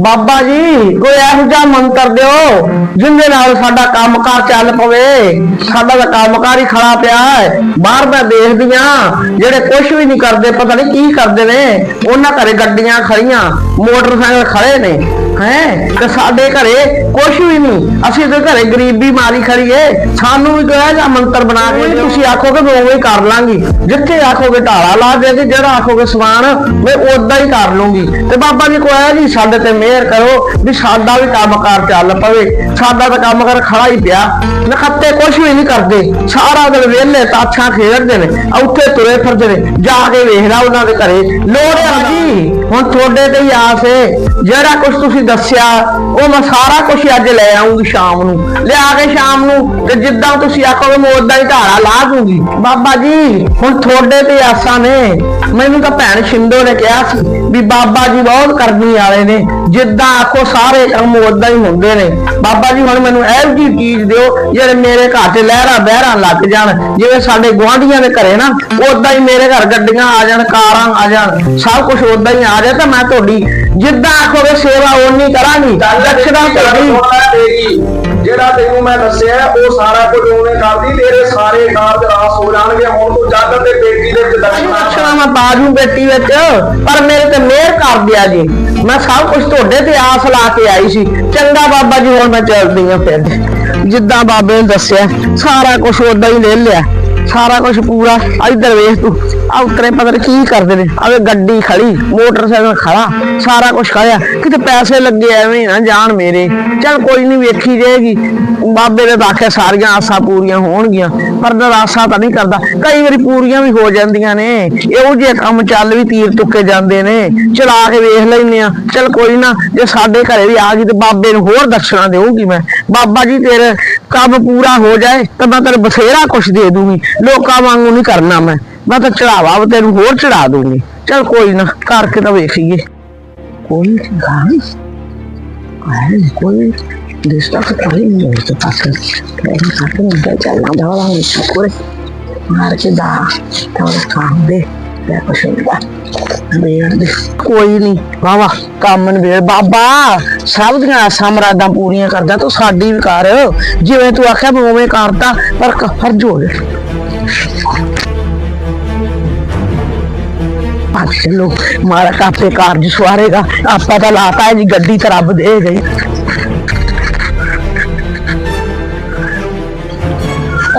ਬਾਬਾ ਜੀ, ਕੋਈ ਇਹੋ ਜਿਹਾ ਮੰਤਰ ਦਿਓ ਜਿੰਦੇ ਨਾਲ ਸਾਡਾ ਕੰਮਕਾਰ ਚੱਲ ਪਵੇ। ਸਾਡਾ ਤਾਂ ਕੰਮਕਾਰ ਹੀ ਖੜਾ ਪਿਆ ਹੈ। ਬਾਹਰ ਮੈਂ ਦੇਖਦੀ ਆ ਜਿਹੜੇ ਕੁਝ ਵੀ ਨਹੀਂ ਕਰਦੇ, ਪਤਾ ਨਹੀਂ ਕੀ ਕਰਦੇ ਨੇ। ਉਹਨਾਂ ਘਰੇ ਗੱਡੀਆਂ ਖੜੀਆਂ, ਮੋਟਰਸਾਈਕਲ ਖੜੇ ਨੇ। ਹੈ? ਤੇ ਸਾਡੇ ਘਰੇ ਕੁਝ ਵੀ ਨਹੀਂ। ਅਸੀਂ ਤੇ ਘਰੇ ਗਰੀਬੀ ਮਾਰੀ ਖੜੀਏ ਸਾਨੂੰ ਵੀ ਕਿਹਾ ਜਾਂ ਮੰਤਰ ਬਣਾ ਕੇ। ਤੁਸੀਂ ਆਖੋਗੇ ਮੈਂ ਉਵੇਂ ਹੀ ਕਰ ਲਾਂਗੀ। ਜਿੱਥੇ ਆਖੋਗੇ ਢਾਲਾ ਲਾ ਦੇਗੀ ਜਿਹੜਾ ਆਖੋਗੇ ਸਮਾਨ ਮੈਂ ਉਦਾਂ ਹੀ ਕਰ ਲੂੰਗੀ। ਤੇ ਬਾਬਾ ਜੀ ਕੋਇਆ ਜੀ ਸਾਡੇ ਤੇ ਮਿਹਰ ਕਰੋ ਵੀ ਸਾਡਾ ਵੀ ਕੰਮਕਾਰ ਚੱਲ ਪਵੇ। ਸਾਡਾ ਤਾਂ ਕੰਮਕਾਰ ਖੜਾ ਹੀ ਪਿਆ। ਨਖੱਤੇ ਕੁਝ ਵੀ ਨਹੀਂ ਕਰਦੇ। ਸਾਰਾ ਦਿਨ ਵਿਹਲੇ ਤਾਛਾਂ ਖੇਡਦੇ ਨੇ ਉੱਥੇ ਤੁਰੇ ਫਿਰਦੇ ਨੇ। ਜਾ ਕੇ ਵੇਖ ਲਾ ਉਹਨਾਂ ਦੇ ਘਰੇ। ਲੋੜ ਆ ਜੀ। ਹੁਣ ਤੁਹਾਡੇ ਤੇ ਹੀ ਆਸ ਹੈ ਜਿਹੜਾ ਕੁਝ ਤੁਸੀਂ ਦੱਸਿਆ, ਉਹ ਮੈਂ ਸਾਰਾ ਕੁਝ ਅੱਜ ਲੈ ਆਉਂਗੀ ਸ਼ਾਮ ਨੂੰ। ਲਿਆ ਕੇ ਸ਼ਾਮ ਨੂੰ, ਤੇ ਜਿੱਦਾਂ ਤੁਸੀਂ ਆਖੋਗੇ ਮੈਂ ਉਦਾਂ ਹੀ ਧਾਰਾ ਲਾ ਦੂੰਗੀ। ਬਾਬਾ ਜੀ, ਹੁਣ ਤੁਹਾਡੇ ਤੇ ਆਸਾਂ ਨੇ। ਮੈਨੂੰ ਤਾਂ ਭੈਣ ਸ਼ਿੰਦੋ ਨੇ ਕਿਹਾ ਸੀ ਵੀ ਬਾਬਾ ਜੀ ਬਹੁਤ ਕਰਨੀ ਵਾਲੇ ਨੇ। ਜਿੱਦਾਂ ਆਖੋ ਸਾਰੇ ਕੰਮ ਉਦਾਂ ਹੀ ਹੁੰਦੇ ਨੇ। ਬਾਬਾ ਜੀ, ਹੁਣ ਮੈਨੂੰ ਇਹੋ ਜਿਹੀ ਚੀਜ਼ ਦਿਓ, ਜਿਹੜੇ ਮੇਰੇ ਘਰ ਤੇ ਲਹਿਰਾਂ ਬਹਿਰਾਂ ਲੱਗ ਜਾਣ, ਜਿਵੇਂ ਸਾਡੇ ਗੁਆਂਢੀਆਂ ਦੇ ਘਰੇ ਨਾ ਉਦਾਂ ਹੀ ਮੇਰੇ ਘਰ ਗੱਡੀਆਂ ਆ ਜਾਣ, ਕਾਰਾਂ ਆ ਜਾਣ, ਸਭ ਕੁਝ ਉਦਾਂ ਹੀ ਆ ਜਾਏ ਤਾਂ ਮੈਂ ਤੁਹਾਡੀ ਜਿੱਦਾਂ ਆਖੋਗੇ ਸੇਵਾ ਓਨੀ ਕਰਾਂਗੀ, ਦਕਸ਼ਨਾ ਤੁਹਾਡੀ। ਜਿਹੜਾ ਤੈਨੂੰ ਮੈਂ ਦੱਸਿਆ ਉਹ ਸਾਰਾ ਕੁਝ ਉਹਨੇ ਕਰਦੀ ਤੇਰੇ ਸਾਰੇ ਕਾਰਜ ਰਾਸ ਹੋ ਜਾਣਗੇ। ਹੁਣ ਤੂੰ ਜੱਗ ਤੇ ਬੇਟੀ ਦੇ ਵਿੱਚ ਦਰਸ਼ਨਾ ਮੈਂ ਪਾ ਦੂੰ ਬੇਟੀ ਵਿੱਚ ਪਰ ਮੇਰੇ ਤੇ ਮਿਹਰ ਕਰ ਦਿਆ ਜੀ। ਮੈਂ ਸਭ ਕੁਝ ਤੁਹਾਡੇ ਤੇ ਆਸ ਲਾ ਕੇ ਆਈ ਸੀ। ਚੰਗਾ ਬਾਬਾ ਜੀ ਹੁਣ ਮੈਂ ਚੱਲਦੀ ਆ ਫਿਰ। ਜਿੱਦਾਂ ਬਾਬੇ ਨੇ ਦੱਸਿਆ ਸਾਰਾ ਕੁਝ ਉਦਾਂ ਹੀ ਲੈ ਲਿਆ। ਸਾਰਾ ਕੁਝ ਪੂਰਾ ਇੱਧਰ ਵੇਖ ਤੂੰ। ਆ ਉਤਰੇ ਪਤਾ ਕੀ ਕਰਦੇ ਨੇ ਆਵੇ ਗੱਡੀ ਖੜੀ, ਮੋਟਰਸਾਈਕਲ ਖੜਾ, ਸਾਰਾ ਕੁਝ ਖੜਿਆ। ਕਿਤੇ ਪੈਸੇ ਲੱਗੇ ਐਵੇਂ ਨਾ, ਜਾਣ ਮੇਰੇ। ਚੱਲ ਕੋਈ ਨਹੀਂ ਵੇਖੀ ਜਾਏਗੀ। ਬਾਬੇ ਨੇ ਆਖਿਆ ਸਾਰੀਆਂ ਆਸਾਂ ਪੂਰੀਆਂ ਹੋਣਗੀਆਂ, ਪਰ ਨਰਾਸਾ ਤਾਂ ਨਹੀਂ ਕਰਦਾ, ਕਈ ਵਾਰੀ ਪੂਰੀਆਂ ਵੀ ਹੋ ਜਾਂਦੀਆਂ ਨੇ। ਇਹੋ ਜਿਹੇ ਕੰਮ ਚੱਲ ਵੀ ਤੀਰ ਤੁੱਕੇ ਜਾਂਦੇ ਨੇ। ਚਲਾ ਕੇ ਵੇਖ ਲੈਨੇ ਆ। ਚੱਲ ਕੋਈ ਨਾ, ਜੇ ਸਾਡੇ ਘਰੇ ਵੀ ਆ ਗਈ ਤੇ ਬਾਬੇ ਨੂੰ ਹੋਰ ਦਕਸ਼ਨਾ ਦੇਊਗੀ ਮੈਂ। ਬਾਬਾ ਜੀ, ਤੇਰੇ ਕੰਮ ਪੂਰਾ ਹੋ ਜਾਏ, ਤਾਂ ਮੈਂ ਤੇਰੇ ਬਥੇਰਾ ਕੁਛ ਦੇ ਦੂੰਗੀ। ਲੋਕਾਂ ਵਾਂਗੂ ਨਹੀਂ ਕਰਨਾ ਮੈਂ। ਮੈਂ ਤਾਂ ਚੜਾਵਾ ਵੀ, ਤੈਨੂੰ ਹੋਰ ਚੜਾ ਦੂੰਗੀ। ਚੱਲ ਕੋਈ ਨਾ, ਕਰਕੇ ਤਾਂ ਵੇਖੀਏ। ਕੋਈ ਗਾਣੀ ਆਏ ਕੋਈ। ਦਿਸਦਾ ਤਾਂ ਕੋਈ ਨਹੀਂ ਉਸ ਤੋਂ ਪਾਸ ਕਹਿਣ ਕਰਕੇ ਮੈਂ ਚੱਲਣਾ ਦਵਾਲਾ ਨਹੀਂ ਸਕੂਰੇ ਮਾਰ ਕੇ ਦਾ, ਤਾਂ ਕੰਮ ਦੇ ਲੈ ਕੁਛ ਹੁੰਦਾ ਵੇੜ ਦੇ। ਕੋਈ ਨਹੀਂ ਵਾਵਾ ਕੰਮ ਨਵੇੜ ਬਾਬਾ, ਸਭ ਦੀਆਂ ਆਸਾਂ ਮਰਾਦਾਂ ਪੂਰੀਆਂ ਕਰਦਾ, ਤੂੰ ਸਾਡੀ ਵੀ ਕਰ। ਜਿਵੇਂ ਤੂੰ ਆਖਿਆ ਉਵੇਂ ਕਰਦਾ, ਪਰ ਫਰਜ਼ ਹੋ ਗਿਆ। ਆ ਚਲੋ ਮਾਰਾ ਕਾਪੇ ਕਾਰਜ ਸਵਾਰੇਗਾ। ਆਪਾਂ ਤਾਂ ਲਾਤਾ ਜੀ ਗੱਡੀ ਤਾਂ ਰੱਬ ਦੇ ਗਈ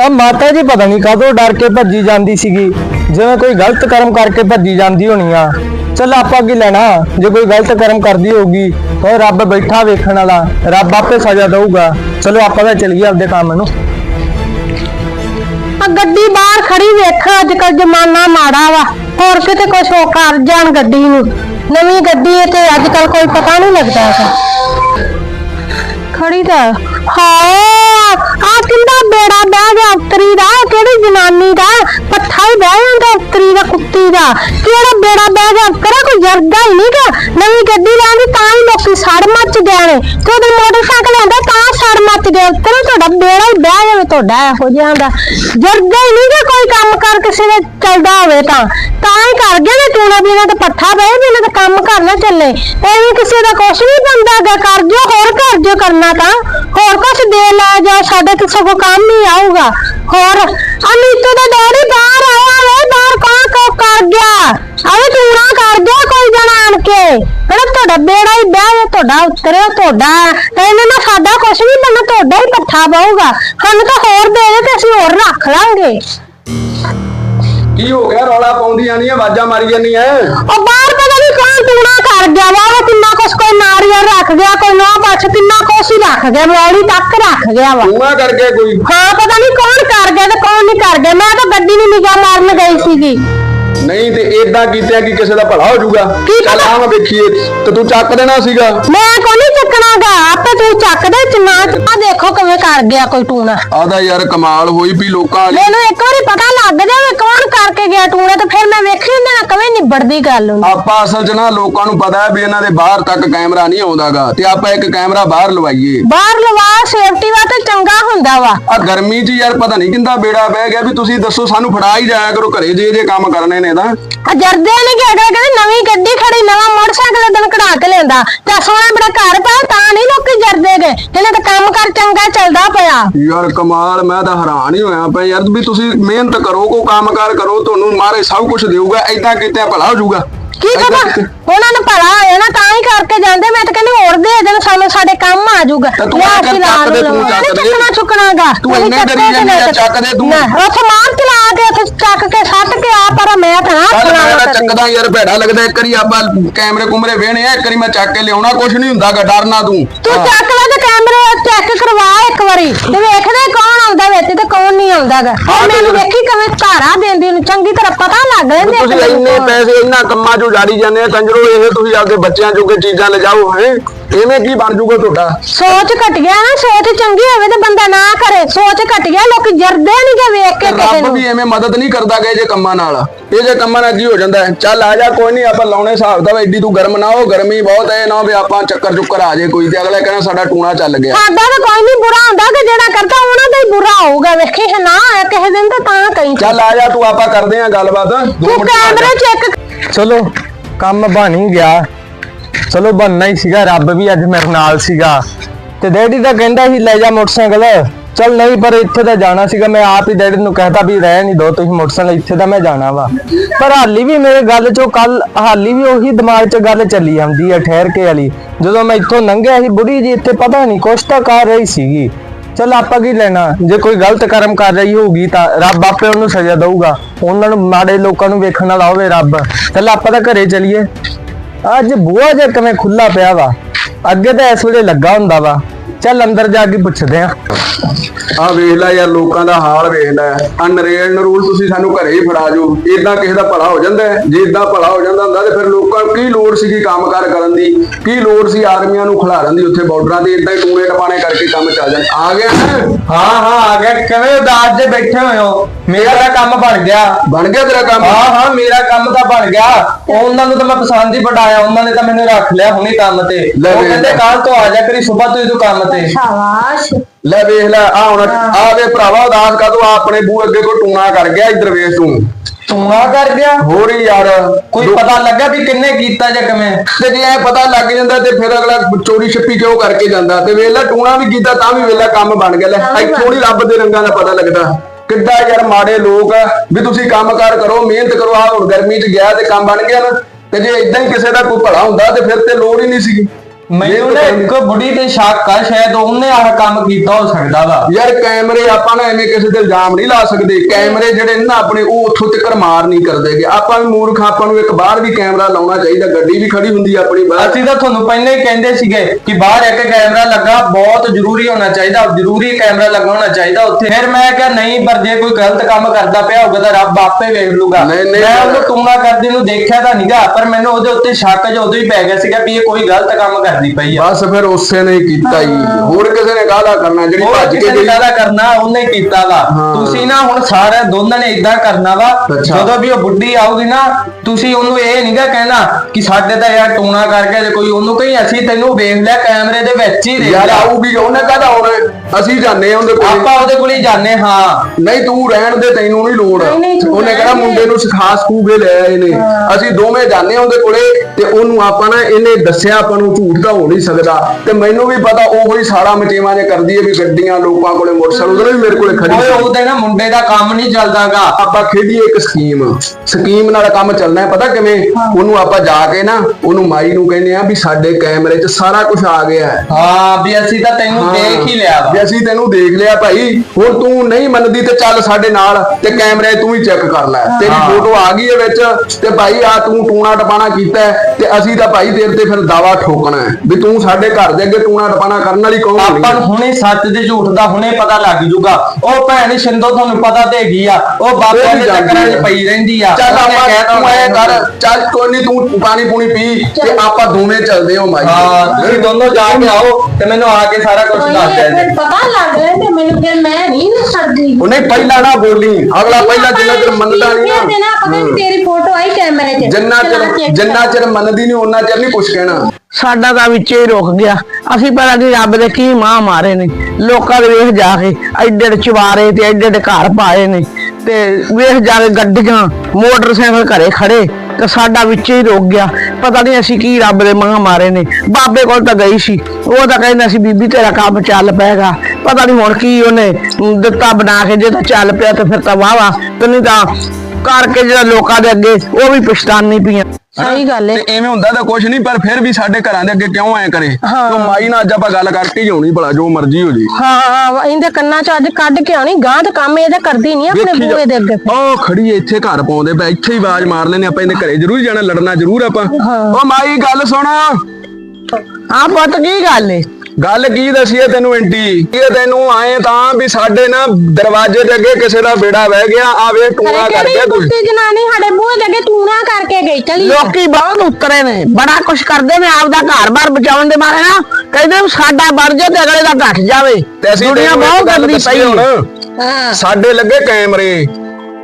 ਆ ਮਾਤਾ ਜੀ ਪਤਾ ਨਹੀਂ ਕਾਹਤੋਂ ਡਰ ਕੇ ਭੱਜੀ ਜਾਂਦੀ ਸੀਗੀ। ਜਿਵੇਂ ਕੋਈ ਗਲਤ ਕਰਮ ਕਰਕੇ ਭੱਜੀ ਜਾਂਦੀ ਹੋਣੀ ਆ। ਚੱਲ ਆਪਾਂ ਕੀ ਲੈਣਾ। ਜੇ ਕੋਈ ਗਲਤ ਕਰਮ ਕਰਦੀ ਹੋਊਗੀ ਤਾਂ ਉਹ ਰੱਬ ਬੈਠਾ ਵੇਖਣ ਵਾਲਾ। ਰੱਬ ਆਪੇ ਸਜ਼ਾ ਦਊਗਾ। ਚਲੋ ਆਪਾਂ ਤਾਂ ਚੱਲੀਏ ਆਪਦੇ ਕੰਮ ਨੂੰ। ਆ ਗੱਡੀ ਬਾਹਰ ਖੜੀ ਵੇਖ ਅੱਜ ਕੱਲ ਜ਼ਮਾਨਾ ਮਾੜਾ ਵਾ। ਹੋਰ ਕਿਤੇ ਕੁਛ ਹੋ ਕਰ ਜਾਣ ਗੱਡੀ ਨੂੰ? ਨਵੀਂ ਗੱਡੀ ਹੈ ਤੇ ਅੱਜ ਕੱਲ ਕੋਈ ਪਤਾ ਨਹੀਂ ਲੱਗਦਾ ਹੈਗਾ। ਖੜੀ ਤਾਂ ਹਾਏ ਆ ਕਿੰਦਾ ਬੇੜਾ ਬਹਿ ਗਿਆ, ਉਤਰੀ ਦਾ, ਕਿਹੜੀ ਜਨਾਨੀ ਦਾ? ਪੱਥਾ ਬਹਿ ਜਾਂਦਾ ਉਤਰੀ ਦਾ, ਕੁੱਤੀ ਦਾ। ਕਿਹੜਾ ਬੇੜਾ ਬਹਿ ਗਿਆ ਕਰਾ ਕੋਈ ਜਰਦਾ ਹੀ ਨਹੀਂ ਨਵੀਂ ਗੱਡੀ ਲੈਂਦੀ ਤਾਂ ਹੀ ਲੋਕੀ ਸੜ ਮੱਚ ਗਏ ਨੇ। ਜਦੋਂ ਮੋਟਰਸਾਈਕਲ ਆਉਂਦਾ ਤਾਂ ਸੜ ਮੱਚ ਗਿਆ ਉਤਰੇ ਤੁਹਾਡਾ ਬੇੜਾ ਹੀ ਬਹਿ ਜਾਵੇ, ਤੁਹਾਡਾ ਇਹੋ ਜਿਹਾ ਦਾ ਜਰਦਾ ਹੀ ਨਹੀਂ ਕੋਈ ਕੰਮ ਕਰ, ਕਿਸੇ ਦੇ ਚੱਲਦਾ ਹੋਵੇ ਤਾਂ। ਤਾਂ ਹੀ ਕਰ ਗਿਆ ਨੇ ਟੂਣਾ ਬੀਣਾ ਤੇ ਪੱਠਾ ਬਹਿ ਬਿਨਾਂ ਤਾਂ ਕੰਮ ਕਰਨਾ ਚੱਲੇ। ਐਵੇਂ ਕਿਸੇ ਦਾ ਕੁਛ ਨਹੀਂ ਬੰਦਾ ਕਰ ਜੋ, ਹੋਰ ਕਰ ਜੋ ਕਰਨਾ ਤਾਂ। ਹੋਰ ਕੁਛ ਦੇ ਲੈ ਜਾ, ਸਾਡੇ ਕਿਸੇ ਕੋ ਕੰਮ ਹੀ ਆਊਗਾ। ਹੋਰ ਅਨੀਤੋ ਦਾ ਡੈਡੀ ਬਾਹਰ ਆਇਆ ਵੇ ਬਾਹਰ ਕੌਣ ਕੋ ਕਰ ਗਿਆ? ਅਰੇ ਟੂਣਾ ਕਰ ਗਿਆ ਕੋਈ ਜਣਾ ਆਣ ਕੇ। ਕਹਿੰਦਾ ਤੁਹਾਡਾ ਬੇੜਾ ਹੀ ਬਹਿ ਗਿਆ ਤੁਹਾਡਾ ਉਤਰਿਆ ਤੁਹਾਡਾ। ਕਹਿੰਦੇ ਨਾ ਸਾਡਾ ਕੁਛ ਨਹੀਂ ਬਣਨਾ ਤੁਹਾਡਾ ਹੀ ਪੱਠਾ ਪਾਊਗਾ। ਸਾਨੂੰ ਤਾਂ ਹੋਰ ਦੇ ਦੇ ਤੇ ਅਸੀਂ ਹੋਰ ਰੱਖ ਲਾਂਗੇ। ਕੀ ਹੋ ਗਿਆ? ਰੌਲਾ ਪਾਉਂਦੀਆਂ ਨਹੀਂ ਆਵਾਜ਼ਾਂ ਮਾਰੀ ਜਾਂਦੀਆਂ ਉਹ ਬਾਹਰ ਕੌਣ ਟੂਣਾ ਕਰ ਗਿਆ ਵਾ ਉਹ ਕਿੰਨਾ ਕੁਛ ਕੋਈ ਨਾਰੀਅਲ ਰੱਖ ਗਿਆ ਕੋਈ ਨੌ ਪਾਛ ਕਿੰਨਾ ਕੁਛ ਹੀ ਰੱਖ ਗਿਆ ਮੌੜੀ ਤੱਕ ਰੱਖ ਗਿਆ ਵਾ। ਤੂੰ ਕਰਕੇ ਕੋਈ? ਹਾਂ ਪਤਾ ਨਹੀਂ ਕੌਣ ਕਰ ਗਿਆ ਤੇ ਕੌਣ ਨਹੀਂ ਕਰ ਗਿਆ। ਮੈਂ ਤਾਂ ਗੱਡੀ ਨੂੰ ਨਿਗਾਹ ਮਾਰਨ ਗਈ ਸੀਗੀ। ਨਹੀਂ ਤੇ ਏਦਾਂ ਕੀਤਿਆਂ ਕਿ ਕਿਸੇ ਦਾ ਭਲਾ ਹੋ ਜਾਊਗਾ। ਕੀ ਚੱਲ ਪਤਾ? ਆਵਾਂ ਵੇਖੀਏ ਤੇ ਤੂੰ ਚੱਕ ਦੇਣਾ ਸੀਗਾ। ਮੈਂ ਕੋਈ ਨਹੀਂ ਚੱਕਣਾਗਾ? ਆਪੇ ਤੂੰ ਚੱਕ ਦੇ ਚ ਨਾ ਆ ਦੇਖੋ ਕਿਵੇਂ ਕਰ ਗਿਆ ਕੋਈ ਟੂਣਾ। ਆਦਾ ਯਾਰ ਕਮਾਲ ਹੋਈ ਵੀ ਲੋਕਾਂ ਵਾਲੀ। ਮੈਨੂੰ ਇੱਕ ਵਾਰੀ ਪਤਾ ਲੱਗ ਜਾਵੇ ਕੌਣ ਕਰਕੇ ਗਿਆ ਟੂਣਾ ਤੇ ਫਿਰ ਮੈਂ ਵੇਖੀ ਨਾ ਕਵੇਂ ਨਿਬੜਦੀ ਗੱਲ ਹੁੰਦੀ ਆਪਾਂ ਅਸਲ 'ਚ ਨਾ ਲੋਕਾਂ ਨੂੰ ਪਤਾ ਹੈ ਵੀ ਇਹਨਾਂ ਦੇ ਬਾਹਰ ਤੱਕ ਕੈਮਰਾ ਨਹੀਂ ਆਉਂਦਾਗਾ ਤੇ ਆਪਾਂ ਇੱਕ ਕੈਮਰਾ ਬਾਹਰ ਲਵਾਈਏ। ਬਾਹਰ ਲਵਾ ਸੇਫਟੀ ਵਾ ਤੇ ਚੰਗਾ ਹੁੰਦਾ ਵਾ। ਆ ਗਰਮੀ 'ਚ ਯਾਰ ਪਤਾ ਨਹੀਂ ਕਿੰਦਾ ਬੇੜਾ ਬਹਿ ਗਿਆ ਵੀ ਤੁਸੀਂ ਦੱਸੋ ਸਾਨੂੰ ਫੜਾ ਹੀ ਜਾਇਆ ਕਰੋ ਘਰੇ ਜੇ ਜੇ ਕੰਮ ਕਰਨੇ ਨੇ ਤਾਂ। ਆ ਜਰਦੇ ਨਹੀਂ ਕਿ ਅਗਲਾ ਕਹਿੰਦੇ ਨਵੀਂ ਗੱਡੀ ਖੜੀ ਨਵਾਂ ਮੋਟਰਸਾਈਕਲ ਦਿਨ ਕਢਾ ਕੇ ਲੈਂਦਾ ਤੇ ਸੋਹਣਾ ਬੜਾ ਘਰ ਪਾਇਆ ਤਾਂ ਨਹੀਂ ਲੋਕੀ ਜਰਦੇ ਗਏ ਇਹਨੇ ਤਾਂ ਕੰਮ ਕਰ ਚੰਗਾ ਚੱਲਦਾ ਪਿਆ। ਯਾਰ ਕਮਾਲ ਮੈਂ ਤਾਂ ਹੈਰਾਨ ਹੀ ਹੋਇਆ ਪਿਆ ਯਾਰ ਵੀ ਤੁਸੀਂ ਮਿਹਨਤ ਕਰੋ ਕੋ ਕੰਮਕਾਰ ਕਰੋ ਤੁਹਾਨੂੰ ਮਾਰੇ ਸਭ ਕੁਝ ਦੇਊਗਾ ਐਦਾਂ ਕਿਤੇ ਭਲਾ ਹੋ ਜਾਊਗਾ। ਕੀ ਪਤਾ ਉਹਨਾਂ ਨੂੰ ਭਲਾ ਹੋਇਆ ਨਾ ਤਾਂ ਹੀ ਕਰਕੇ ਜਾਂਦੇ ਮੈਂ ਤਾਂ ਕਹਿੰਦੀ ਹੋਰ ਦੇ ਦੇਣ ਸਾਨੂੰ ਸਾਡੇ ਕੰਮ ਆ ਜਾਊਗਾ। ਤਾਂ ਤੂੰ ਐਂ ਕਰ, ਚੱਕ ਦੇ, ਤੂੰ ਚੱਕ ਦੇ। ਚੁੱਕਣਾ ਚੁੱਕਣਾਗਾ ਤੂੰ ਇੰਨੇ ਡਰੀ ਜਾਂਦੀ ਚੱਕ ਦੇ ਤੂੰ। ਉੱਥੇ ਮਾਰ ਚਲਾ ਕੇ ਉੱਥੇ ਚੱਕ ਕੇ ਸੱਟ ਕੇ ਆ ਪਰ ਮੈਂ ਤਾਂ ਨਾ ਚੱਲ ਚਲਾਉਣਾ ਮੈਂ ਤਾਂ ਕਦੇ। ਚੱਕਦਾ ਯਾਰ ਭੈੜਾ ਲੱਗਦਾ ਇੱਕ ਵਾਰੀ ਆਪਾਂ ਕੈਮਰੇ ਕੁਮਰੇ ਵੇਹਣੇ ਆ ਇੱਕ ਵਾਰੀ ਮੈਂ ਚੱਕ ਕੇ ਲਿਆਉਣਾ ਕੁਝ ਨਹੀਂ ਹੁੰਦਾਗਾ ਡਰਨਾ ਤੂੰ। ਤੂੰ ਚੱਕ ਲੈ ਤੇ ਕੈਮਰੇ ਚੈੱਕ ਕਰਵਾ ਇੱਕ ਵਾਰੀ। ਤੇ ਵੇਖਦੇ ਕੌਣ ਆਉਂਦਾ ਵਿੱਚ ਤੇ ਕੌਣ ਨਹੀਂ ਆਉਂਦਾਗਾ ਹਾਂ ਉਹ ਤੇ ਮੈਨੂੰ ਫਿਰ- ਵੇਖੀ ਕਿਵੇਂ ਧਾਰਾ ਦੇਂਦੀ ਨੂੰ ਚੰਗੀ ਤਰ੍ਹਾਂ ਪਤਾ ਲੱਗ ਲੈਂਦੇ ਤੁਸੀਂ ਇੰਨੇ ਪੈਸੇ ਇੰਨਾ ਕੰਮਾਂ ਚੋਂ ਜਾਂਦੇ ਆ ਕੰਜਰੋ ਇਹ ਤੁਸੀਂ ਆਪਦੇ ਬੱਚਿਆਂ ਚੋਂ ਚੀਜ਼ਾਂ ਲਿਜਾਓ ਹੈ? ਐਵੇਂ ਕੀ ਬਣ ਜਾਊਗਾ ਤੁਹਾਡਾ? ਸੋਚ ਘਟ ਗਿਆ ਨਾ ਸੋਚ ਚੰਗੀ ਹੋਵੇ ਤੇ ਬੰਦਾ ਨਾ ਕਰੇ। ਸੋਚ ਘਟ ਗਿਆ ਲੋਕ ਜਰਦੇ ਨਹੀਂ ਕਿ ਵੇਖ ਕੇ ਕਿਸੇ ਰੱਬ ਨੂੰ। ਵੀ ਐਵੇਂ ਮਦਦ ਨਹੀਂ ਕਰਦਾ ਗੇ ਜੇ ਕੰਮਾਂ ਨਾਲ। ਇਹ ਜੇ ਕੰਮਾਂ ਨਾਲ ਕੀ ਹੋ ਜਾਂਦਾ ਹੈ। ਚੱਲ ਆ ਜਾ ਕੋਈ ਨਹੀਂ ਆਪਾਂ ਲਾਉਣੇ ਹਿਸਾਬ ਦਾ ਐਡੀ ਤੂੰ ਗਰਮ ਨਾ ਹੋ ਗਰਮੀ ਬਹੁਤ ਹੈ ਨਾ ਵੀ ਆਪਾਂ ਚੱਕਰ ਚੁੱਕਰ ਆ ਜੇ ਕੋਈ ਤੇ ਅਗਲਾ ਕਹਿੰਦਾ ਸਾਡਾ ਟੂਣਾ ਚੱਲ ਗਿਆ। ਸਾਡਾ ਤਾਂ ਕੋਈ ਨਹੀਂ ਬੁਰਾ ਹੁੰਦਾ ਕਿ ਜਿਹੜਾ ਕਰਦਾ ਉਹਨਾਂ ਦਾ ਹੀ ਬੁਰਾ ਹੋਊਗਾ। ਵੇਖੀ ਹੈ ਨਾ ਆਇਆ ਕਿਸੇ ਦਿਨ ਤਾਂ ਤਾਂ ਕਹੀਂ ਚੱਲ ਆ ਜਾ ਤੂੰ ਆਪਾਂ ਕਰਦੇ ਆ ਗੱਲਬਾਤ। ਦੋ ਤੂੰ ਮਿੰਟ। ਕੈਮਰੇ ਚੈੱਕ ਚਲੋ ਕੰਮ ਬਣ ਹੀ ਗਿਆ। ਚਲੋ ਬਣਨਾ ਹੀ ਸੀਗਾ, ਰੱਬ ਵੀ ਅੱਜ ਮੇਰੇ ਨਾਲ ਸੀਗਾ। ਤੇ ਡੈਡੀ ਤਾਂ ਕਹਿੰਦਾ ਸੀ, ਲੈ ਜਾ ਮੋਟਰਸਾਈਕਲ। ਚਲ ਨਹੀਂ, ਪਰ ਇੱਥੇ ਤਾਂ ਜਾਣਾ ਸੀਗਾ। ਮੈਂ ਆਪ ਹੀ ਡੈਡੀ ਨੂੰ ਕਹਿਤਾ ਵੀ ਰਹਿ ਨਹੀਂ ਦੋ, ਤੁਸੀਂ ਮੋਟਰਸਾਈਕਲ, ਇੱਥੇ ਤਾਂ ਮੈਂ ਜਾਣਾ ਵਾ। ਪਰ ਹਾਲੀ ਵੀ ਮੇਰੇ ਗੱਲ ਚੋਂ ਕੱਲ, ਹਾਲੀ ਵੀ ਉਹੀ ਦਿਮਾਗ 'ਚ ਗੱਲ ਚੱਲੀ ਆਉਂਦੀ ਆ, ਠਹਿਰ ਕੇ ਵਾਲੀ। ਜਦੋਂ ਮੈਂ ਇੱਥੋਂ ਲੰਘਿਆ ਸੀ, ਬੁੜੀ ਜੀ, ਇੱਥੇ ਪਤਾ ਨਹੀਂ ਕੁਛ ਤਾਂ ਕਰ ਰਹੀ ਸੀਗੀ। ਚਲ ਆਪਾਂ ਕੀ ਲੈਣਾ? ਜੇ ਕੋਈ ਗਲਤ ਕਰਮ ਕਰ ਰਹੀ ਹੋਊਗੀ ਤਾਂ ਰੱਬ ਆਪੇ ਉਹਨੂੰ ਸਜ਼ਾ ਦਊਗਾ। ਉਹਨਾਂ ਨੂੰ ਮਾੜੇ ਲੋਕਾਂ ਨੂੰ ਵੇਖਣ ਵਾਲਾ ਹੋਵੇ ਰੱਬ। ਚੱਲ ਆਪਾਂ ਤਾਂ ਘਰੇ ਚਲੀਏ। ਅੱਜ ਬੂਹਾ ਜਿਹਾ ਕਿਵੇਂ ਖੁੱਲਾ ਪਿਆ ਵਾ। ਅੱਗੇ ਤਾਂ ਇਸ ਵੇਲੇ ਲੱਗਾ ਹੁੰਦਾ ਵਾ। ਚੱਲ ਅੰਦਰ ਜਾ ਕੇ ਪੁੱਛਦੇ ਆ। ਆ ਵੇਖ ਲੈ ਯਾਰ ਲੋਕਾਂ ਦਾ ਹਾਲ ਵੇਖ ਲੈ। ਆ ਨਰੇਲ ਨਰੂਲ ਤੁਸੀਂ ਸਾਨੂੰ ਘਰੇ ਹੀ ਫੜਾ ਜੋ ਇਦਾਂ ਕਿਸੇ ਦਾ ਭਲਾ ਹੋ ਜਾਂਦਾ ਹੈ? ਜੇ ਇਦਾਂ ਭਲਾ ਹੋ ਜਾਂਦਾ ਹੁੰਦਾ ਤੇ ਫਿਰ ਲੋਕਾਂ ਨੂੰ ਕੀ ਲੋੜ ਸੀਗੀ ਕੰਮਕਾਰ ਕਰਨ ਦੀ? ਕੀ ਲੋੜ ਸੀ ਆਰਮੀਆਂ ਨੂੰ ਖਿਲਾਰਨ ਦੀ ਉੱਥੇ ਬਾਰਡਰਾਂ ਤੇ ਇਦਾਂ ਹੀ ਟੂਣੇ ਟਪਾਣੇ ਕਰਕੇ ਕੰਮ ਚੱਲ ਜਾਣ। ਆ ਗਿਆ ਨਾ? ਹਾਂ ਹਾਂ ਆ ਗਿਆ। ਕਿਵੇਂ ਉਦਾਸ ਜੇ ਬੈਠੇ ਹੋਏ ਹੋ? ਮੇਰਾ ਤਾਂ ਕੰਮ ਬਣ ਗਿਆ। ਬਣ ਗਿਆ ਤੇਰਾ ਕੰਮ? ਹਾਂ ਹਾਂ ਮੇਰਾ ਕੰਮ ਤਾਂ ਬਣ ਗਿਆ। ਉਹਨਾਂ ਨੂੰ ਤਾਂ ਮੈਂ ਪਸੰਦ ਹੀ ਬਟਾਇਆ ਉਹਨਾਂ ਨੇ ਤਾਂ ਮੈਨੂੰ ਰੱਖ ਲਿਆ ਹੁਣੇ ਕੰਮ ਤੇ। ਲੈ ਉਹ ਵੇਖ ਕਹਿੰਦੇ। ਕੱਲ ਤੋਂ ਆ ਜਾ ਕਰੀ ਸਵੇਰ ਤੋਂ ਹੀ ਤੂੰ ਕੰਮ ਤੇ ਸ਼ਾਬਾਸ਼। ਲੈ ਵੇਖ ਲੈ ਆ ਹੁਣ ਆ ਵੇ ਭਰਾਵਾ ਉਦਾਸ ਕਾ ਤੂੰ ਆਪਣੇ ਬੂ ਅੱਗੇ ਕੋਈ ਟੂਣਾ ਕਰ ਗਿਆ ਇੱਧਰ ਵੇਖ ਤੂੰ। ਆ ਕਰ ਗਿਆ? ਹੋਰ ਹੀ ਯਾਰ। ਕੋਈ ਪਤਾ ਲੱਗਾ ਵੀ ਕਿੰਨੇ ਕੀਤਾ ਜਾਂ ਕਿਵੇਂ? ਤੇ ਜੇ ਐ ਪਤਾ ਲੱਗ ਜਾਂਦਾ ਤੇ ਫਿਰ ਅਗਲਾ ਚੋਰੀ ਛੱਪੀ ਕਿਉਂ ਕਰਕੇ ਜਾਂਦਾ? ਤੇ ਵੇਲਾ ਟੂਣਾ ਵੀ ਕੀਤਾ ਤਾਂ ਵੀ ਵੇਲਾ ਕੰਮ ਬਣ ਗਿਆ। ਲੈ ਇੱਥੋਂ ਨਹੀਂ ਰੱਬ ਦੇ ਰੰਗਾਂ ਦਾ ਪਤਾ ਲੱਗਦਾ। ਕਿੱਡਾ ਯਾਰ ਮਾੜੇ ਲੋਕ ਵੀ ਤੁਸੀਂ ਕੰਮਕਾਰ ਕਰੋ ਮਿਹਨਤ ਕਰੋ ਆ ਹੁਣ ਗਰਮੀ 'ਚ ਗਿਆ ਤੇ ਕੰਮ ਬਣ ਗਿਆ ਨਾ। ਤੇ ਜੇ ਇਦਾਂ ਹੀ ਕਿਸੇ ਦਾ ਕੋਈ ਭਲਾ ਹੁੰਦਾ ਤੇ ਫਿਰ ਤੇ ਲੋੜ ਹੀ ਨਹੀਂ ਸੀਗੀ। ਮੈਨੂੰ ਨਾ ਇੱਕ ਬੁੜੀ ਤੇ ਸ਼ੱਕ ਆ ਸ਼ਾਇਦ ਉਹਨੇ ਆਹ ਕੰਮ ਕੀਤਾ ਹੋ ਸਕਦਾ ਵਾ। ਯਾਰ ਕੈਮਰੇ ਆਪਾਂ ਨਾ ਐਵੇਂ ਕਿਸੇ ਤੇ ਇਲਜ਼ਾਮ ਨਹੀਂ ਲਾ ਸਕਦੇ। ਕੈਮਰੇ ਜਿਹੜੇ ਨੇ ਨਾ ਆਪਣੇ ਉਹ ਉੱਥੋਂ ਤੱਕ ਮਾਰ ਨਹੀਂ ਕਰਦੇਗੇ ਆਪਾਂ ਵੀ ਮੂਰਖ ਆਪਾਂ ਨੂੰ ਇੱਕ ਬਾਹਰ ਵੀ ਕੈਮਰਾ ਲਾਉਣਾ ਚਾਹੀਦਾ। ਗੱਡੀ ਵੀ ਖੜੀ ਹੁੰਦੀ ਆਪਣੀ ਬਾਹਰ। ਅਸੀਂ ਤਾਂ ਤੁਹਾਨੂੰ ਪਹਿਲਾਂ ਹੀ ਕਹਿੰਦੇ ਸੀਗੇ ਕਿ ਬਾਹਰ ਇੱਕ ਕੈਮਰਾ ਲੱਗਾ ਬਹੁਤ ਜ਼ਰੂਰੀ ਹੋਣਾ ਚਾਹੀਦਾ। ਜ਼ਰੂਰੀ ਕੈਮਰਾ ਲਗਾਉਣਾ ਚਾਹੀਦਾ ਉੱਥੇ। ਫਿਰ ਮੈਂ ਕਿਹਾ ਨਹੀਂ ਪਰ ਜੇ ਕੋਈ ਗਲਤ ਕੰਮ ਕਰਦਾ ਪਿਆ ਹੋਊਗਾ ਤਾਂ ਰੱਬ ਆਪੇ ਵੇਖ ਲੂਗਾ। ਮੈਂ। ਉਹਨੂੰ ਟੂਣਾ ਕਰਦੀ ਨੂੰ ਦੇਖਿਆ ਤਾਂ ਨਹੀਂਗਾ ਪਰ ਮੈਨੂੰ ਉਹਦੇ ਉੱਤੇ ਸ਼ੱਕ ਜਿਹਾ ਉਦੋਂ ਹੀ ਪੈ ਗਿਆ ਸੀਗਾ ਵੀ ਇਹ ਕੋਈ ਗਲਤ ਕੰਮ ਕਰਦੀ ਪਈ ਆ। ਬਸ ਫਿਰ ਉਸੇ ਨੇ ਹੀ ਕੀਤਾ ਹੀ। ਹੋਰ ਕਿਸੇ ਨੇ ਕਾਹਦਾ ਕਰਨਾ ਜਿਹੜੀ ਭੱਜ ਕੇ ਗਈ ਕਾਹਦਾ ਕਰਨਾ ਉਹਨੇ ਕੀਤਾ ਵਾ। ਹਾਂ। ਤੁਸੀਂ ਨਾ ਹੁਣ ਸਾਰੇ ਦੋਨਾਂ ਨੇ ਇਦਾਂ ਕਰਨਾ ਵਾ। ਅੱਛਾ। ਜਦੋਂ ਵੀ ਉਹ ਬੁੱਢੀ ਆਊਗੀ ਨਾ ਤੁਸੀਂ ਉਹਨੂੰ ਇਹ ਨਹੀਂਗਾ ਕਹਿਣਾ ਕਿ ਸਾਡੇ ਤਾਂ ਯਾਰ ਟੂਣਾ ਕਰਕੇ ਜੇ ਕੋਈ ਉਹਨੂੰ ਕਹੀਂ ਅਸੀਂ ਤੈਨੂੰ ਵੇਖ ਲਿਆ ਕੈਮਰੇ ਦੇ ਵਿੱਚ ਹੀ ਦੇਖ ਯਾਰ ਲਿਆ। ਆਊਗੀ ਉਹਨੇ ਕਾਹਦਾ ਆਉਣਾ ਅਸੀਂ ਜਾਣੇ ਆ ਉਹਦੇ ਕੋਲ। ਆਪਾਂ ਉਹਦੇ ਕੋਲ ਹੀ ਜਾਣੇ ਹਾਂ। ਨਹੀਂ ਤੂੰ ਰਹਿਣ ਦੇ ਤੈਨੂੰ ਨਹੀਂ ਲੋੜ। ਨਹੀਂ, ਨਹੀਂ, ਤੂੰ ਉਹਨੇ ਕਿਹੜਾ ਰਹਿਣ ਦੇ। ਮੁੰਡੇ ਨੂੰ ਸਿਖਾ ਸਕੂ ਕੇ ਲੈ ਆਏ ਨੇ। ਅਸੀਂ ਦੋਵੇਂ ਜਾਣੇ ਆ ਉਹਦੇ ਕੋਲੇ ਤੇ ਉਹਨੂੰ ਆਪਾਂ ਨਾ ਇਹਨੇ ਦੱਸਿਆ ਆਪਾਂ ਨੂੰ ਝੂਠ ਤਾਂ ਹੋ ਨਹੀਂ ਸਕਦਾ। ਤੇ ਮੈਨੂੰ ਵੀ ਪਤਾ ਉਹ ਹੀ ਸਾਰਾ ਮਚੇਵਾਂ ਜੇ ਕਰਦੀ ਹੈ ਵੀ ਗੱਡੀਆਂ ਲੋਕਾਂ ਕੋਲੇ ਮੋਟਰਸਾਈਕਲ ਉਹਦੇ ਵੀ ਮੇਰੇ ਕੋਲੇ ਖੜੀ ਓਏ। ਉਹਦੇ ਨਾ ਮੁੰਡੇ ਦਾ ਕੰਮ ਨਹੀਂ ਚੱਲਦਾਗਾ। ਆਪਾਂ ਖੇਡੀਏ ਇੱਕ ਸਕੀਮ। ਸਕੀਮ ਨਾਲ ਕੰਮ ਚੱਲਣਾ ਹੈ ਪਤਾ ਕਿਵੇਂ? ਉਹਨੂੰ ਆਪਾਂ ਜਾ ਕੇ ਨਾ ਉਹਨੂੰ ਮਾਈ ਨੂੰ ਕਹਿੰਦੇ ਆ ਵੀ ਸਾਡੇ ਕੈਮਰੇ 'ਚ ਸਾਰਾ ਕੁਝ ਆ ਗਿਆ ਹੈ। ਹਾਂ ਵੀ ਅਸੀਂ ਤਾਂ ਤੈਨੂੰ ਦੇਖ ਹੀ ਲਿਆ ਵਾ। ਵੀ ਅਸੀਂ ਤੈਨੂੰ ਦੇਖ ਲਿਆ ਭਾਈ ਹੁਣ ਤੂੰ ਨਹੀਂ ਮੰਨਦੀ ਤੇ ਚੱਲ ਸਾਡੇ ਨਾਲ ਤੇ ਕੈਮਰੇ ਤੂੰ ਵੀ ਚੈੱਕ ਕਰ ਲੈ। ਤੇਰੀ ਹਾਂ। ਫੋਟੋ ਆ ਗਈ ਹੈ ਵਿੱਚ ਤੇ ਭਾਈ ਆ ਤੂੰ ਟੂਣਾ ਟਪਾਣਾ ਕੀਤਾ ਹੈ, ਤੇ ਅਸੀਂ ਤਾਂ ਭਾਈ ਤੇਰੇ ਤੇ ਫਿਰ ਦਾਵਾ ਠੋਕਣਾ ਹੈ ਵੀ ਤੂੰ ਸਾਡੇ ਘਰ ਦੇ ਅੱਗੇ ਟੂਣਾ ਟਪਾਣਾ ਕਰਨ ਵਾਲੀ ਕੌਣ ਹੋਣੀ ਆਪਾਂ ਹੈ? ਨੂੰ ਹੁਣੇ ਸੱਚ ਦੇ ਝੂਠ ਦਾ ਹੁਣੇ ਪਤਾ ਲੱਗ ਜੂਗਾ। ਉਹ ਭੈਣ ਸ਼ਿੰਦੋ ਤੁਹਾਨੂੰ ਪਤਾ ਤੇ ਹੈਗੀ ਆ। ਉਹ ਬਾਬਿਆਂ ਦੇ ਚੱਕਰਾਂ 'ਚ। ਪਈ ਰਹਿੰਦੀ ਆ। ਚੱਲ ਆਪਾਂ ਕਹਿ ਤਾ ਐ ਕਰ ਚੱਲ ਕੋਈ ਨਹੀਂ ਤੂੰ ਪਾਣੀ ਪੂਣੀ ਪੀ ਤੇ ਆਪਾਂ ਦੋਵੇਂ ਚੱਲਦੇ ਹਾਂ ਮਾਈ। ਹਾਂ ਤੁਸੀਂ ਦੋਨੋਂ ਜਾ ਕੇ ਆਓ ਤੇ ਮੈਨੂੰ ਆ ਕੇ ਸਾਰਾ ਕੁਝ ਦੱਸ ਜੀ। ਪਤਾ ਲੱਗ ਰਿਹਾ ਤੇ ਮੈਨੂੰ ਫਿਰ ਮੈਂ ਨਹੀਂ ਨਾ ਛੱਡਦੀ। ਉਹਨੇ ਪਹਿਲਾਂ ਨਾ ਬੋਲੀ। ਅਗਲਾ ਪਹਿਲਾਂ ਜਿੰਨਾ ਚਿਰ ਮੰਨਦਾ ਨਹੀਂ ਨਾ। ਦੇਣਾ ਪਤਾ ਨਹੀਂ ਤੇਰੀ ਫੋਟੋ ਆਈ ਕੈਮਰੇ 'ਚ। ਜਿੰਨਾ ਚਿਰ ਜਿੰਨਾ ਚਿਰ ਮੰਨਦੀ ਨਹੀਂ ਉਹਨਾਂ ਚਿਰ ਨਹੀਂ ਕੁਝ ਕਹਿਣਾ। ਸਾਡਾ ਤਾਂ ਵਿੱਚੇ ਹੀ ਰੁਕ ਗਿਆ। ਅਸੀਂ ਪਹਿਲਾਂ ਦੀ ਰੱਬ ਦੇ ਕੀ ਮਾਂ ਮਾਰੇ ਨੇ। ਲੋਕਾਂ ਦੇ ਵੇਖ ਜਾ ਕੇ ਐਡੇ ਐਡੇ ਚਵਾਰੇ ਤੇ ਐਡੇ ਐਡੇ ਘਰ ਪਾਏ ਨੇ। ਤੇ ਵੇਖ ਜਾ ਕੇ ਗੱਡੀਆਂ ਮੋਟਰਸਾਈਕਲ ਘਰੇ ਖੜੇ। ਤੇ ਸਾਡਾ ਵਿੱਚ ਹੀ ਰੁਕ ਗਿਆ। ਪਤਾ ਨਹੀਂ ਅਸੀਂ ਕੀ ਰੱਬ ਦੇ ਮਾਂ ਮਾਰੇ ਨੇ। ਬਾਬੇ ਕੋਲ ਤਾਂ ਗਈ ਸੀ। ਉਹ ਤਾਂ ਕਹਿੰਦਾ ਸੀ, ਬੀਬੀ, ਤੇਰਾ ਕੰਮ ਚੱਲ ਪਏਗਾ ਪਤਾ ਨਹੀਂ ਹੁਣ ਕੀ ਉਹਨੇ ਦਿੱਤਾ ਬਣਾ ਕੇ, ਜੇ ਤਾਂ ਚੱਲ ਪਿਆ ਤੇ ਫਿਰ ਤਾਂ ਵਾਵਾ ਤੇ ਨਹੀਂ ਤਾਂ ਕਰਕੇ ਜਿਹੜਾ ਲੋਕਾਂ ਦੇ ਅੱਗੇ ਉਹ ਵੀ ਪਛਤਾਨੀ ਪਈਆਂ। ਸਹੀ ਗੱਲ ਹੈ ਤੇ ਐਵੇਂ ਹੁੰਦਾ ਤਾਂ ਕੁਝ ਨਹੀਂ ਪਰ ਫਿਰ ਵੀ ਸਾਡੇ ਘਰਾਂ ਦੇ ਅੱਗੇ ਕਿਉਂ ਐ ਕਰੇ? ਤੂੰ ਮਾਈ ਨਾਲ ਅੱਜ ਆਪਾਂ ਗੱਲ ਕਰਕੇ ਹੀ ਹੋਣੀ ਭਲਾ ਜੋ ਮਰਜ਼ੀ ਹੋ ਜੇ। ਹਾਂ ਇਹਦੇ ਕੰਨਾਂ 'ਚ ਅੱਜ ਕੱਢ ਕੇ ਆਉਣੀ ਗਾਂ ਤੇ ਕੰਮ ਇਹਦਾ ਕਰਦੀ ਨਹੀਂ ਆਪਣੇ ਬੂਏ ਦੇ ਅੱਗੇ। ਉਹ ਖੜੀ ਐ ਇੱਥੇ ਘਰ ਪਾਉਂਦੇ ਪਏ ਇੱਥੇ ਹੀ ਆਵਾਜ਼ ਮਾਰ ਲੈਨੇ ਆਪਾਂ ਇਹਦੇ ਘਰੇ ਜ਼ਰੂਰ ਜਾਣਾ ਲੜਨਾ ਜ਼ਰੂਰ ਆਪਾਂ। ਉਹ ਮਾਈ ਗੱਲ ਸੁਣ। ਹਾਂ ਪੁੱਤ ਕੀ ਗੱਲ ਏ? ਗੱਲ ਕੀ ਦਸੀਏ ਤੈਨੂੰ ਐਂਟੀ ਇਹ ਤੈਨੂੰ? ਆਏ ਤਾਂ ਵੀ ਸਾਡੇ ਨਾ ਦਰਵਾਜ਼ੇ ਦੇ ਅੱਗੇ ਕਿਸੇ ਦਾ ਬੇੜਾ ਵਹਿ ਗਿਆ। ਆ ਵੇ ਟੂਣਾ ਕਰ ਗਿਆ ਕੋਈ ਕੁੱਤੀ ਜਨਾਨੀ ਸਾਡੇ ਬੂਹੇ ਦੇ ਅੱਗੇ ਟੂਣਾ ਕਰਕੇ ਗਈ ਚਲੀ। ਲੋਕੀ ਬਹੁਤ ਉਤਰੇ ਨੇ। ਬੜਾ ਕੁਛ ਕਰਦੇ ਨੇ ਆਪਦਾ ਘਰ-ਬਾਰ ਬਚਾਉਣ ਦੇ ਮਾਰੇ ਨਾ। ਕਹਿੰਦੇ ਸਾਡਾ ਬਣ ਜਾ ਤੇ ਅਗਲੇ ਦਾ ਘਟ ਜਾਵੇ। ਤੇ ਅਸੀਂ ਦੁਨੀਆ ਬਹੁਤ ਗੰਦੀ ਪਈ ਹੁਣ। ਹਾਂ। ਸਾਡੇ ਲੱਗੇ ਕੈਮਰੇ।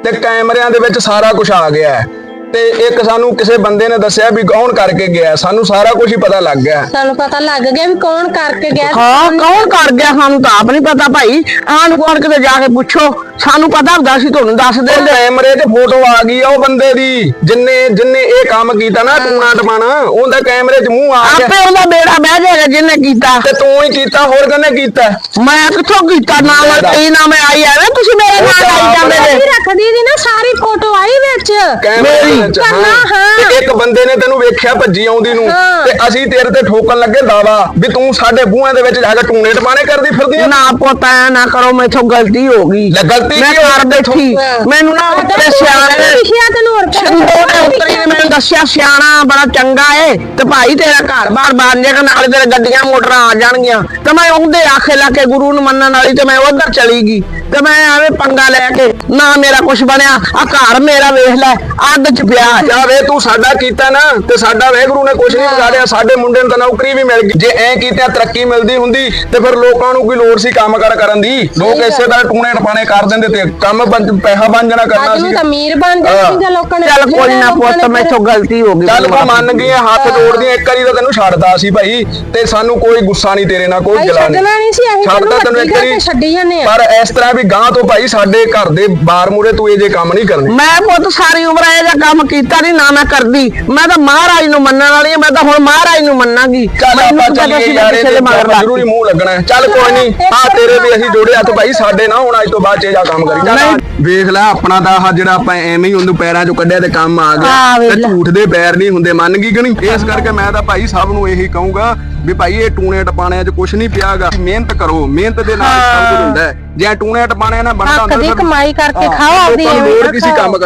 ਤੇ ਕੈਮਰਿਆਂ ਦੇ ਵਿੱਚ ਸਾਰਾ ਕੁਝ ਆ ਗਿਆ। ਹੈ। ਤੇ ਇੱਕ ਸਾਨੂੰ ਕਿਸੇ ਬੰਦੇ ਨੇ ਦੱਸਿਆ ਵੀ ਕੌਣ ਕਰਕੇ ਗਿਆ ਸਾਨੂੰ ਸਾਰਾ ਕੁਝ ਹੀ ਪਤਾ ਲੱਗ ਗਿਆ। ਸਾਨੂੰ ਪਤਾ ਲੱਗ ਗਿਆ ਵੀ ਕੌਣ ਕਰਕੇ ਗਿਆ। ਹਾਂ ਕੌਣ ਕਰ ਗਿਆ ਸਾਨੂੰ ਤਾਂ ਆਪ ਨਹੀਂ ਪਤਾ ਭਾਈ। ਆਣ ਕੋਣ ਕਿਤੇ ਜਾ ਕੇ ਪੁੱਛੋ ਸਾਨੂੰ ਪਤਾ ਹੁੰਦਾ ਸੀ ਤੁਹਾਨੂੰ ਦੱਸ ਉਹ ਦਿੰਦੇ। ਕੈਮਰੇ 'ਚ ਫੋਟੋ ਆ ਗਈ ਆ ਉਹ ਬੰਦੇ ਦੀ ਜਿੰਨੇ ਜਿੰਨੇ ਇਹ ਕੰਮ ਕੀਤਾ ਨਾ ਟੂਣਾ ਟਪਾਣਾ ਉਹਦਾ ਕੈਮਰੇ 'ਚ ਮੂੰਹ ਆ ਗਿਆ। ਆਪੇ ਉਹਦਾ ਬੇੜਾ ਬਹਿ ਜਾਏਗਾ ਜਿਹਨੇ ਕੀਤਾ। ਤੇ ਤੂੰ ਹੀ ਕੀਤਾ ਹੋਰ ਕਿਹਨੇ ਕੀਤਾ? ਮੈਂ ਕਿੱਥੋਂ ਕੀਤਾ? ਨਾ ਮੈਂ ਕਹੀ ਨਾ ਮੈਂ ਆਈ ਐਵੇਂ। ਤੁਸੀਂ ਮੇਰੇ ਉਹ ਨਾਲ ਤਾਂ ਆਈ ਜਾਂਦੇ ਮੇਰੀ ਨੇ ਰੱਖਦੀ ਦੀ ਨਾ ਸਾਰੀ ਫੋਟੋ ਆਈ ਵਿੱਚ। ਕੈਮਰੇ ਕਰਨਾ, ਹਾਂ। ਤੇ ਇੱਕ ਬੰਦੇ ਨੇ ਤੈਨੂੰ ਵੇਖਿਆ ਭੱਜੀ ਆਉਂਦੀ ਨੂੰ। ਹਾਂ। ਤੇ ਅਸੀਂ ਤੇਰੇ ਤੇ ਠੋਕਣ ਲੱਗੇ ਦਾਵਾ ਵੀ ਤੂੰ ਸਾਡੇ ਬੂਹਾਂ ਦੇ ਵਿੱਚ ਜਾ ਕੇ ਟੂਣੇ ਟਪਾਣੇ ਕਰਦੀ ਫਿਰਦੀ ਆ। ਨਾ ਪੁੱਤ ਐ ਨਾ ਕਰੋ ਮੈਥੋਂ ਗਲਤੀ ਹੋ ਗਈ। ਲੈ ਗਲਤੀ ਮੈਂ ਕੀ ਹੋ ਗਈ ਬੈਠੀ। ਮੈਨੂੰ ਨਾ ਉੱਤੇ ਸਿਆਣੇ ਲਿਖਿਆ ਤੈਨੂੰ ਹੋਰ ਛਿੰਦੋ ਨੇ ਉਤਰੀ ਨੇ ਮੈਨੂੰ ਦੱਸਿਆ ਸਿਆਣਾ ਬੜਾ ਚੰਗਾ ਏ। ਤੇ ਭਾਈ ਤੇਰਾ ਘਰ ਬਾਰ ਬਣ ਜਾਏਗਾ ਨਾਲੇ ਤੇਰੇ ਗੱਡੀਆਂ ਮੋਟਰਾਂ ਆ ਜਾਣਗੀਆਂ। ਤੇ ਮੈਂ ਉਹਦੇ ਆਖੇ ਲਾ ਕੇ ਗੁਰੂ ਨੂੰ ਮੰਨਣ ਵਾਲੀ ਤੇ ਮੈਂ ਉਧਰ ਚਲੀ ਗਈ। ਤੇ ਮੈਂ ਐਵੇਂ ਪੰਗਾ ਲੈ ਕੇ ਨਾ ਮੇਰਾ ਕੁਝ ਬਣਿਆ ਆ ਘਰ ਮੇਰਾ ਵੇਖ ਲੈ ਅੱਧ ਚ ਪਿਆ ਹੈ। ਜਾ ਵੇ ਤੂੰ ਸਾਡਾ ਕੀਤਾ ਨਾ ਤੇ ਸਾਡਾ ਵੈਗਰੂ ਨੇ ਕੁਝ ਨਹੀਂ ਵਿਗਾੜਿਆ ਸਾਡੇ ਮੁੰਡੇ ਨੂੰ ਤਾਂ ਨੌਕਰੀ ਵੀ ਮਿਲ ਗਈ। ਜੇ ਐ ਕੀਤਿਆਂ ਤਰੱਕੀ ਮਿਲਦੀ ਹੁੰਦੀ ਤੇ ਫਿਰ ਲੋਕਾਂ ਨੂੰ ਕੋਈ ਲੋੜ ਸੀ ਕੰਮ ਕਰ ਕਰਨ ਦੀ? ਲੋਕ ਇਸੇ ਤਰ੍ਹਾਂ ਟੂਣੇ ਟਪਾਣੇ ਕਰ ਦਿੰਦੇ ਤੇ ਕੰਮ ਬਣ ਪੈਸਾ ਬਣ ਜਾਣਾ ਕਰਨਾ ਅੱਜ ਨੂੰ ਸੀ ਤਾਂ ਅਮੀਰ ਬਣ ਜਾਣਾ ਸੀਗਾ ਲੋਕਾਂ ਨੇ। ਚੱਲ ਕੋਈ ਨਾ ਪੁੱਤ ਮੈਥੋਂ ਗਲਤੀ ਹੋ ਗਈ ਚੱਲ ਤੂੰ ਮੰਨ ਗਈ ਹੈ, ਹੱਥ ਜੋੜਦੀ ਹੈ, ਇੱਕ ਵਾਰੀ ਤਾਂ ਤੈਨੂੰ ਛੱਡਦਾ ਸੀ ਭਾਈ ਤੇ ਸਾਨੂੰ ਕੋਈ ਗੁੱਸਾ ਨਹੀਂ ਤੇਰੇ ਨਾਲ ਕੋਈ ਭਾਈ ਜਲਾ ਛੱਡਣਾ ਨਹੀਂ ਸੀ ਅਸੀਂ ਛੱਡਦਾ ਤੈਨੂੰ ਇੱਕ ਕਰਕੇ ਵਾਰੀ। ਛੱਡੀ ਜਾਂਦੇ ਆ। ਪਰ ਇਸ ਤਰ੍ਹਾਂ ਵੀ ਗਾਂ ਤੋਂ ਭਾਈ ਸਾਡੇ ਘਰ ਦੇ ਬਾਰ ਮੂਰੇ ਤੂੰ ਇਹ ਜੇ ਕੰਮ ਨਹੀਂ ਕਰਨੇ। ਮੈਂ ਪੁੱਤ ਸਾਰੀ ਉਮਰ ਇਹ ਜਿਹਾ ਕੰਮ ਕੀਤਾ ਨਹੀਂ ਨਾ ਮੈਂ ਕਰਦੀ। ਮੈਂ ਤਾਂ ਮਹਾਰਾਜ ਨੂੰ ਮੰਨਣ ਵਾਲੀ ਹਾਂ ਮੈਂ ਤਾਂ ਹੁਣ ਮਹਾਰਾਜ ਨੂੰ ਮੰਨਾਂਗੀ। ਚੱਲ ਆਪਾਂ ਚੱਲੀਏ ਯਾਰ ਲੱਗ ਜ਼ਰੂਰੀ ਮੂੰਹ ਲੱਗਣਾ ਹੈ। ਚੱਲ ਕੋਈ ਨਹੀਂ ਆ ਤੇਰੇ ਵੀ ਅਸੀਂ ਜੋੜੇ ਹੱਥ ਭਾਈ ਸਾਡੇ ਨਾ ਹੁਣ ਅੱਜ ਤੋਂ ਬਾਅਦ ਚ ਇਹ ਜਾ ਕੰਮ ਕਰੀ। ਚੱਲ ਆ, ਵੇਖ ਲੈ ਆਪਣਾ ਤਾਂ ਆਹ ਜਿਹੜਾ ਆਪਾਂ ਐਵੇਂ ਹੀ ਉਹਨੂੰ ਪੈਰਾਂ ਚੋਂ ਕੱਢਿਆ ਤੇ ਕੰਮ ਆ ਹਾਂ, ਗਿਆ ਵੇਖ ਤੇ ਲੈ। ਝੂਠ ਦੇ ਪੈਰ ਨਹੀਂ ਹੁੰਦੇ ਮੰਨ ਗਈ ਕਿ ਨਹੀਂ? ਇਸ ਕਰਕੇ ਮੈਂ ਤਾਂ ਭਾਈ ਸਭ ਨੂੰ ਇਹੀ ਕਹੂੰਗਾ ਵੀ ਭਾਈ ਇਹ ਟੂਣੇ ਟਪਾਣਿਆਂ 'ਚ ਕੁਝ ਨਹੀਂ ਪਿਆਗਾ। ਮਿਹਨਤ ਕਰੋ ਮਿਹਨਤ ਦੇ ਨਾਲ ਹੀ ਸਭ ਕੁਝ ਹੁੰਦਾ ਹੈ। ਜੇ ਟੂਣੇ ਟਪਾਣਿਆਂ ਨਾਲ ਬਣਦਾ ਹੁੰਦਾ ਦੀ ਫਿਰ- ਕਮਾਈ ਕਰਕੇ ਖਾਓ ਆਪਦੀ ਲੋੜ ਕਿਸੇ ਕੰਮ।